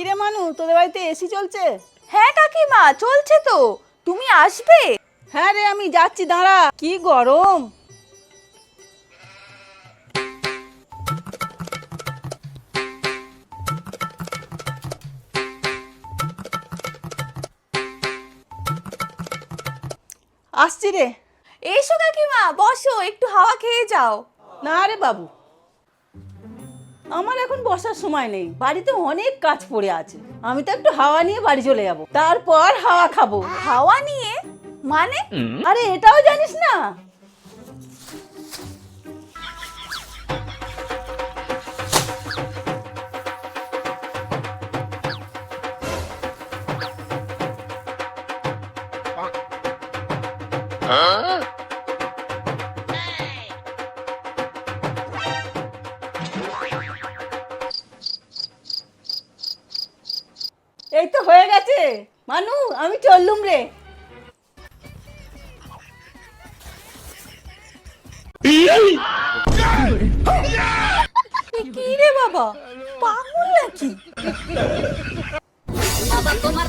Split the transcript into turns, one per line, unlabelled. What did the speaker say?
কিরে মানু তোদের বাড়িতে এসি চলছে?
হ্যাঁ কাকিমা চলছে তো। তুমি আসবে?
হ্যাঁ রে আমি যাচ্ছি দাঁড়া। কি গরম। আসছি রে।
এসো কাকিমা বসো একটু হাওয়া খেয়ে যাও।
না রে বাবু। আমার এখন বসার সময় নেই। বাড়িতে অনেক কাজ পড়ে আছে। আমি তো একটু হাওয়া নিয়ে বাড়ি চলে যাব। তারপর হাওয়া খাব।
হাওয়া নিয়ে? মানে?
আরে এটাও জানিস না? এই তো হয়ে গেছে। মানু, আমি চললুম রে।
কি রে বাবা? পাগল নাকি? বাবা, তোমার